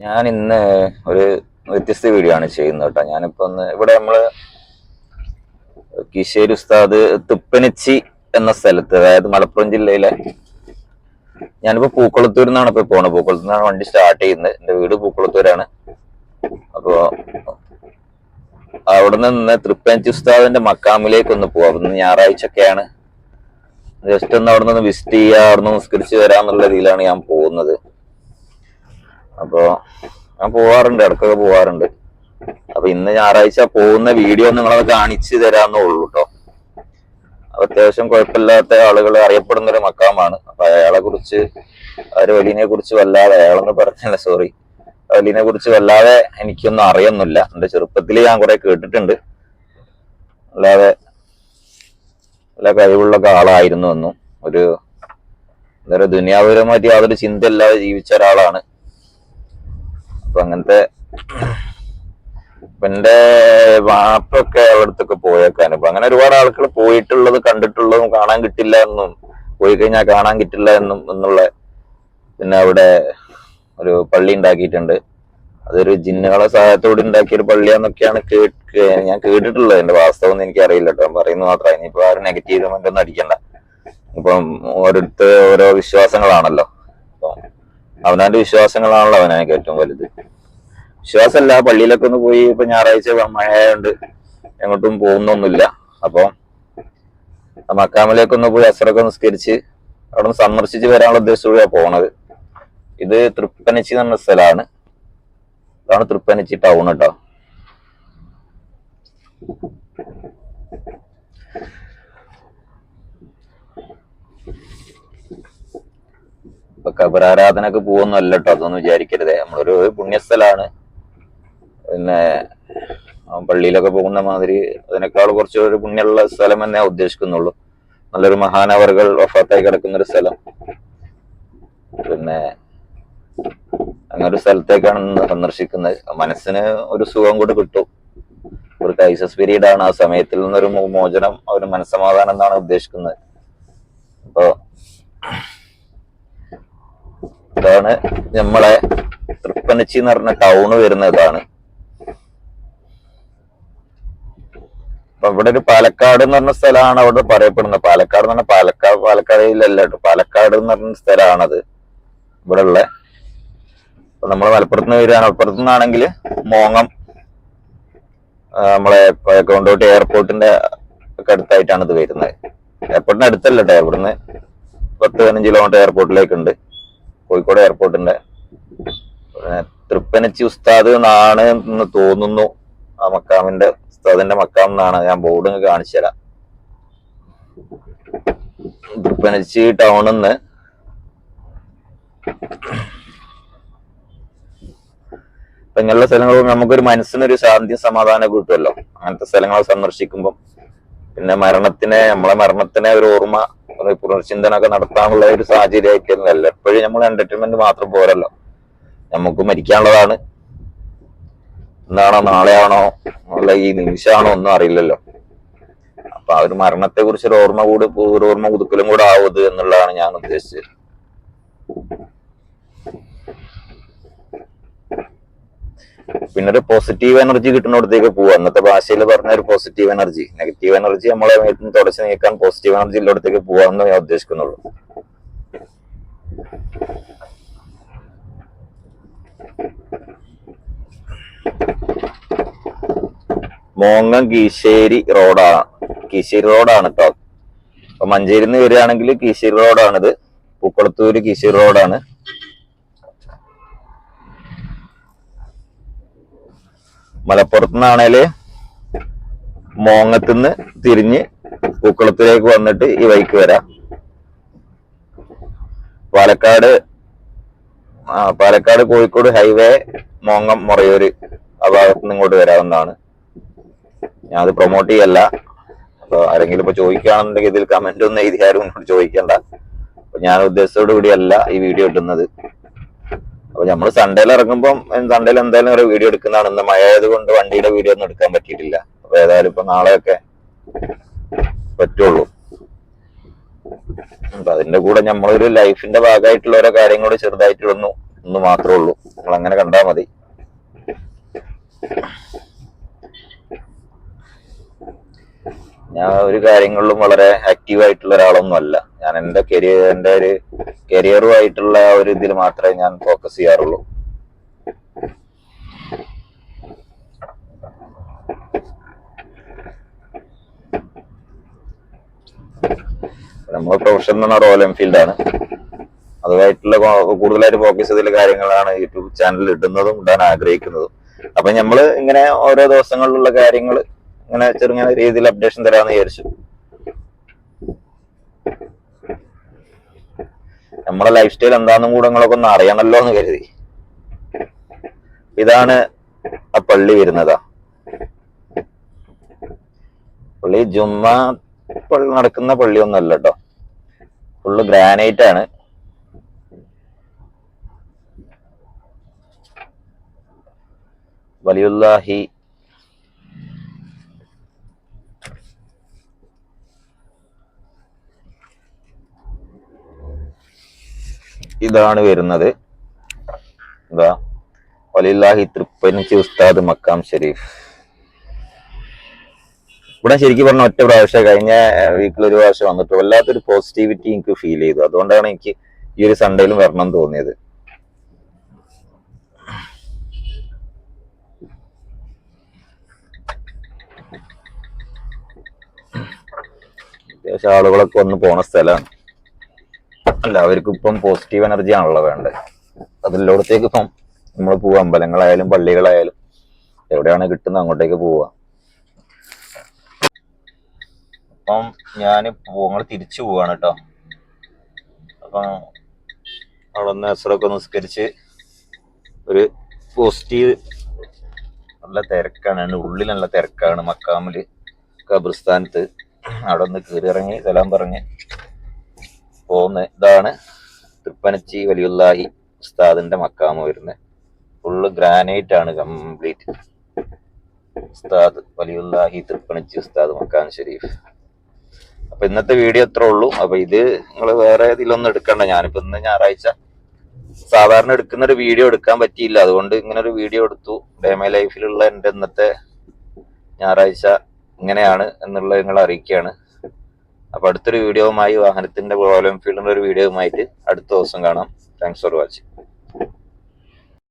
ഞാൻ ഇന്ന് ഒരു വ്യത്യസ്ത വീഡിയോ ആണ് ചെയ്യുന്നത് കേട്ടോ. ഞാനിപ്പോ ഒന്ന് ഇവിടെ നമ്മൾ കിശേരി ഉസ്താദ് തുപ്പനച്ചി എന്ന സ്ഥലത്ത് അതായത് മലപ്പുറം ജില്ലയിലെ ഞാനിപ്പോ പൂക്കുളത്തൂർ നിന്നാണ് ഇപ്പൊ പോണത്. പൂക്കുളത്തൂർ നിന്നാണ് വണ്ടി സ്റ്റാർട്ട് ചെയ്യുന്നത്. എന്റെ വീട് പൂക്കുളത്തൂരാണ്. അപ്പോ അവിടെ നിന്ന് തൃപ്പനച്ചി ഉസ്താദിന്റെ മക്കാമിലേക്ക് ഒന്ന് പോവാം. ഇന്ന് ഞായറാഴ്ച ഒക്കെയാണ് ജസ്റ്റ് ഒന്ന് അവിടെ നിന്ന് വിസിറ്റ് ചെയ്യുക അവിടെ നിന്ന് നിസ്കരിച്ച് വരാന്നുള്ള രീതിയിലാണ് ഞാൻ പോകുന്നത്. അപ്പോ ഞാൻ പോവാറുണ്ട് ഇടക്കൊക്കെ പോവാറുണ്ട്. അപ്പൊ ഇന്ന് ഞായറാഴ്ച പോകുന്ന വീഡിയോ നിങ്ങളത് കാണിച്ചു തരാന്നേ ഉള്ളൂ കേട്ടോ അത്യാവശ്യം കുഴപ്പമില്ലാത്ത ആളുകൾ അറിയപ്പെടുന്ന ഒരു മക്കാമാണ്. അപ്പൊ അയാളെ കുറിച്ച് ഒരു വലിയനെ കുറിച്ച് വല്ലാതെ അയാളെന്ന് പറഞ്ഞല്ല സോറി വലിനെ കുറിച്ച് വല്ലാതെ എനിക്കൊന്നും അറിയൊന്നുമില്ല. എന്റെ ചെറുപ്പത്തിൽ ഞാൻ കുറെ കേട്ടിട്ടുണ്ട്. അല്ലാതെ നല്ല കഴിവുള്ള ആളായിരുന്നു എന്നും. ഒരു എന്താ പറയുക ദുനിയാപരമായിട്ട് യാതൊരു ചിന്തയില്ലാതെ ജീവിച്ച ഒരാളാണ്. അപ്പൊ അങ്ങനത്തെ എന്റെ വാപ്പൊക്കെ അവിടത്തൊക്കെ പോയേക്കാനും അപ്പൊ അങ്ങനെ ഒരുപാട് ആളുകൾ പോയിട്ടുള്ളത് കണ്ടിട്ടുള്ളതും കാണാൻ കിട്ടില്ല എന്നും പോയി കഴിഞ്ഞാൽ കാണാൻ കിട്ടില്ല എന്നും എന്നുള്ള പിന്നെ അവിടെ ഒരു പള്ളി ഉണ്ടാക്കിയിട്ടുണ്ട്. അതൊരു ജിന്നുകളെ സഹായത്തോടെ ഉണ്ടാക്കിയ ഒരു പള്ളിയാന്നൊക്കെയാണ് കേട്ട് ഞാൻ കേട്ടിട്ടുള്ളത്. എന്റെ വാസ്തവം ഒന്നും എനിക്ക് അറിയില്ല കേട്ടോ പറയുന്നത് മാത്രമേ ഇനിയിപ്പോ ആരും നെഗറ്റീവ് കമന്റ് ഒന്നും അടിക്കണ്ട. ഇപ്പം ഓരോരുത്തർ ഓരോ വിശ്വാസങ്ങളാണല്ലോ. അവനാന്റെ വിശ്വാസങ്ങളാണല്ലോ അവനെ ഏറ്റവും വലുത്. വിശ്വാസമല്ല പള്ളിയിലൊക്കെ ഒന്ന് പോയി ഇപ്പൊ ഞായറാഴ്ച മഴയായോണ്ട് എങ്ങോട്ടും പോകുന്നൊന്നുമില്ല. അപ്പൊ മക്കാമലേക്കൊന്ന് പോയി അസറൊക്കെ നിസ്കരിച്ച് അവിടെ നിന്ന് സന്ദർശിച്ച് വരാനുള്ള ഉദ്ദേശത്തോടെയാണ് പോണത്. ഇത് തൃപ്പനച്ചി എന്ന് സ്ഥലമാണ്. ഇതാണ് തൃപ്പനച്ചി ടൗൺ കേട്ടോ. കബറാരാധനക്ക് പോകുന്നല്ല കേട്ടോ അതൊന്നും വിചാരിക്കരുത്. നമ്മളൊരു പുണ്യസ്ഥലാണ്. പിന്നെ പള്ളിയിലൊക്കെ പോകുന്ന മാതിരി അതിനേക്കാൾ കുറച്ച് ഒരു പുണ്യമുള്ള സ്ഥലം എന്നേ ഉദ്ദേശിക്കുന്നുള്ളൂ. നല്ലൊരു മഹാനവറുകൾ വഫാത്തായി കിടക്കുന്ന ഒരു സ്ഥലം. പിന്നെ അങ്ങനെ ഒരു സ്ഥലത്തേക്കാണ് സന്ദർശിക്കുന്നത്. മനസ്സിന് ഒരു സുഖം കൂടെ കിട്ടും. ഒരു ക്രൈസസ് പീരീഡ് ആണ് ആ സമയത്തിൽ നിന്നൊരു മോചനം ഒരു മനസ്സമാധാനം എന്നാണ് ഉദ്ദേശിക്കുന്നത്. അപ്പോ ഇതാണ് നമ്മളെ തൃപ്പനച്ചി എന്ന് പറഞ്ഞ ടൗണ് വരുന്ന ഇതാണ്. അപ്പൊ ഇവിടെ ഒരു പാലക്കാട് എന്ന് പറഞ്ഞ സ്ഥലമാണ് അവിടെ പറയപ്പെടുന്നത്. പാലക്കാട് എന്ന് പറഞ്ഞാൽ പാലക്കാട് പാലക്കാടിലല്ല കേട്ടോ. പാലക്കാട് എന്ന് പറഞ്ഞ സ്ഥലമാണത് ഇവിടെ ഉള്ള നമ്മൾ മലപ്പുറത്ത് നിന്ന് വരികയാണ്. മലപ്പുറത്ത് നിന്നാണെങ്കിൽ മോങ്ങം നമ്മളെ കൊണ്ടോട്ട് എയർപോർട്ടിന്റെ ഒക്കെ അടുത്തായിട്ടാണ് ഇത് വരുന്നത്. എയർപോർട്ടിന്റെ അടുത്തല്ല കേട്ടോ. ഇവിടുന്ന് പത്ത് പതിനഞ്ച് കിലോമീറ്റർ എയർപോർട്ടിലേക്ക് ഉണ്ട് കോഴിക്കോട് എയർപോർട്ടിന്റെ. തൃപ്പനച്ചി ഉസ്താദ് എന്നാണ് എന്ന് തോന്നുന്നു ആ മക്കാമിന്റെ ഉസ്താദിന്റെ മക്കാം എന്നാണ്. ഞാൻ ബോർഡ് കാണിച്ചു തരാം. തൃപ്പനച്ചി ടൗണിൽ നിന്ന് ഇങ്ങനെയുള്ള സ്ഥലങ്ങൾ നമുക്കൊരു മനസ്സിനൊരു ശാന്തി സമാധാനം കിട്ടുമല്ലോ. അങ്ങനത്തെ സ്ഥലങ്ങൾ സന്ദർശിക്കുമ്പം. പിന്നെ മരണത്തിനെ നമ്മളെ മരണത്തിനെ ഒരു ഓർമ്മ ഒരു പുനർചിന്തനൊക്കെ നടത്താനുള്ള ഒരു സാഹചര്യമായിട്ടല്ല എപ്പോഴും നമ്മൾ എന്റർടൈൻമെന്റ് മാത്രം പോരല്ലോ. നമുക്ക് മരിക്കാനുള്ളതാണ്. എന്താണോ നാളെയാണോ അല്ല ഈ നിമിഷമാണോ ഒന്നും അറിയില്ലല്ലോ. അപ്പൊ ആ ഒരു മരണത്തെ കുറിച്ച് ഒരു ഓർമ്മ കൂടി ഒരു ഓർമ്മ പുതുക്കലും കൂടെ ആവത് എന്നുള്ളതാണ് ഞാൻ ഉദ്ദേശിച്ചത്. പിന്നെ ഒരു പോസിറ്റീവ് എനർജി കിട്ടുന്നിടത്തേക്ക് പോവുക അന്നത്തെ ഭാഷയിൽ പറഞ്ഞ ഒരു പോസിറ്റീവ് എനർജി നെഗറ്റീവ് എനർജി നമ്മളെ വീട്ടിൽ നിന്ന് തുടച്ചു നീക്കാൻ പോസിറ്റീവ് എനർജി ഉള്ളിടത്തേക്ക് പോവാന്ന് ഞാൻ ഉദ്ദേശിക്കുന്നുള്ളൂ. മോങ്ങം കീശേരി റോഡാണ് കീശേരി റോഡാണ് കേട്ടോ അപ്പൊ മഞ്ചേരിന്ന് വരികയാണെങ്കിൽ കീശേരി റോഡാണിത്. പൂക്കുളത്തൂര് കീശേരി റോഡാണ്. മലപ്പുറത്ത് നിന്നാണേൽ മോങ്ങത്തുനിന്ന് തിരിഞ്ഞ് പൂക്കുളത്തിലേക്ക് വന്നിട്ട് ഈ വഴിക്ക് വരാം. പാലക്കാട് പാലക്കാട് കോഴിക്കോട് ഹൈവേ മോങ്ങം മുറയൂര് ആ ഭാഗത്ത് നിന്ന് ഇങ്ങോട്ട് വരാവുന്നതാണ്. ഞാൻ അത് പ്രൊമോട്ട് ചെയ്യല്ല. അപ്പൊ ആരെങ്കിലും ഇപ്പൊ ചോദിക്കുകയാണെന്നുണ്ടെങ്കിൽ ഇതിൽ കമന്റ് ഒന്നും എഴുതി ആരും ചോദിക്കണ്ട. അപ്പൊ ഞാൻ ഉദ്ദേശത്തോടു കൂടിയല്ല ഈ വീഡിയോ ഇടുന്നത്. അപ്പൊ നമ്മൾ സൺഡേയിൽ ഇറങ്ങുമ്പോൾ സൺഡേയിൽ എന്തായാലും ഒരു വീഡിയോ എടുക്കുന്നതാണ്. ഇന്ന് മഴ ആയതുകൊണ്ട് വണ്ടിയുടെ വീഡിയോ ഒന്നും എടുക്കാൻ പറ്റിയിട്ടില്ല. അപ്പൊ ഏതായാലും ഇപ്പൊ നാളെയൊക്കെ പറ്റുള്ളൂ. അപ്പൊ അതിന്റെ കൂടെ നമ്മളൊരു ലൈഫിന്റെ ഭാഗമായിട്ടുള്ള ഓരോ കാര്യങ്ങളോട് ചെറുതായിട്ടൊന്നു എന്ന് മാത്രമേ ഉള്ളൂ. നിങ്ങൾ അങ്ങനെ കണ്ടാൽ മതി. ഞാൻ ഒരു കാര്യങ്ങളിലും വളരെ ആക്റ്റീവ് ആയിട്ടുള്ള ഒരാളൊന്നും അല്ല. ഞാൻ എന്റെ കരിയർ എന്റെ ഒരു കരിയറുമായിട്ടുള്ള ഒരു ഇതിൽ മാത്രമേ ഞാൻ ഫോക്കസ് ചെയ്യാറുള്ളൂ. നമ്മുടെ പ്രൊഫഷൻ എന്ന് പറഞ്ഞാൽ റോയൽ എൻഫീൽഡ് ആണ്. അതുമായിട്ടുള്ള കൂടുതലായിട്ട് ഫോക്കസ് ചെയ്തിട്ടുള്ള കാര്യങ്ങളാണ് യൂട്യൂബ് ചാനലിൽ ഇടുന്നതും ഇടാൻ ആഗ്രഹിക്കുന്നതും. അപ്പൊ നമ്മൾ ഇങ്ങനെ ഓരോ ദിവസങ്ങളിലുള്ള കാര്യങ്ങൾ ഇങ്ങനെ ചെറുങ്ങനെ രീതിയിൽ അപ്ഡേഷൻ തരാന്ന് വിചാരിച്ചു. നമ്മളെ ലൈഫ് സ്റ്റൈൽ എന്താണെന്നും കൂടെ നിങ്ങളൊക്കെ ഒന്ന് അറിയണല്ലോ എന്ന് കരുതി. ഇതാണ് ആ പള്ളി വരുന്നതാ. പള്ളി ജുമ്മ പള്ളി നടക്കുന്ന പള്ളിയൊന്നല്ല കേട്ടോ. ഫുള്ള് ഗ്രാനൈറ്റ് ആണ്. വലിയുല്ലാഹി ഇതാണ് വരുന്നത്. എന്താ വലില്ലാഹി തൃപ്പനിച്ച് ഉസ്താദ് മക്കാം ഷെരീഫ്. ഇവിടെ ശരിക്കും പറഞ്ഞ ഒറ്റ പ്രാവശ്യം കഴിഞ്ഞ വീക്കിൽ ഒരു പ്രാവശ്യം വന്നിട്ട് വല്ലാത്തൊരു പോസിറ്റിവിറ്റി എനിക്ക് ഫീൽ ചെയ്തു. അതുകൊണ്ടാണ് എനിക്ക് ഈ ഒരു സൺഡേയിലും വരണം തോന്നിയത്. അത്യാവശ്യം ആളുകളൊക്കെ ഒന്ന് പോണ സ്ഥലമാണ്. എല്ലാവർക്കും ഇപ്പം പോസിറ്റീവ് എനർജി ആണല്ലോ വേണ്ടത്. അതിലോടത്തേക്ക് ഇപ്പം നമ്മൾ പോവാ. അമ്പലങ്ങളായാലും പള്ളികളായാലും എവിടെയാണ് കിട്ടുന്നത് അങ്ങോട്ടേക്ക് പോവാ. അപ്പം ഞാൻ ഞങ്ങൾ തിരിച്ചു പോവാണ് കേട്ടോ അപ്പം അവിടെ ഒന്ന് അസറൊക്കെ നിസ്കരിച്ച് ഒരു പോസിറ്റീവ് നല്ല തിരക്കാണ്. എന്റെ ഉള്ളിൽ നല്ല തിരക്കാണ്. മക്കാമിൽ ഖബർസ്ഥാനത്ത്. അവിടെ ഒന്ന് കയറി ഇറങ്ങി സലാം പറഞ്ഞ് പോകുന്ന ഇതാണ് തൃപ്പനച്ചി വലിയുല്ലാഹി ഉസ്താദിന്റെ മക്കാമ വരുന്നത് ഫുള്ള് ഗ്രാനൈറ്റ് ആണ് കംപ്ലീറ്റ് ഉസ്താദ് വലിയുല്ലാഹി തൃപ്പനച്ചി ഉസ്താദ് മക്കാൻ ഷെരീഫ്. അപ്പൊ ഇന്നത്തെ വീഡിയോ അത്രേ ഉള്ളൂ. അപ്പൊ ഇത് നിങ്ങൾ വേറെ ഇതിലൊന്നും എടുക്കണ്ട. ഞാനിപ്പോ ഇന്ന് ഞായറാഴ്ച സാധാരണ എടുക്കുന്ന ഒരു വീഡിയോ എടുക്കാൻ പറ്റിയില്ല. അതുകൊണ്ട് ഇങ്ങനെ ഒരു വീഡിയോ എടുത്തു ഡേമൈ ലൈഫിലുള്ള എന്റെ ഇന്നത്തെ ഞായറാഴ്ച ഇങ്ങനെയാണ് എന്നുള്ളത് നിങ്ങൾ അറിയിക്കുകയാണ്. അപ്പൊ അടുത്തൊരു വീഡിയോവുമായി വാഹനത്തിന്റെ റോയൽ എൻഫീൽഡിന്റെ ഒരു വീഡിയോവുമായിട്ട് അടുത്ത ദിവസം കാണാം. Thanks for watching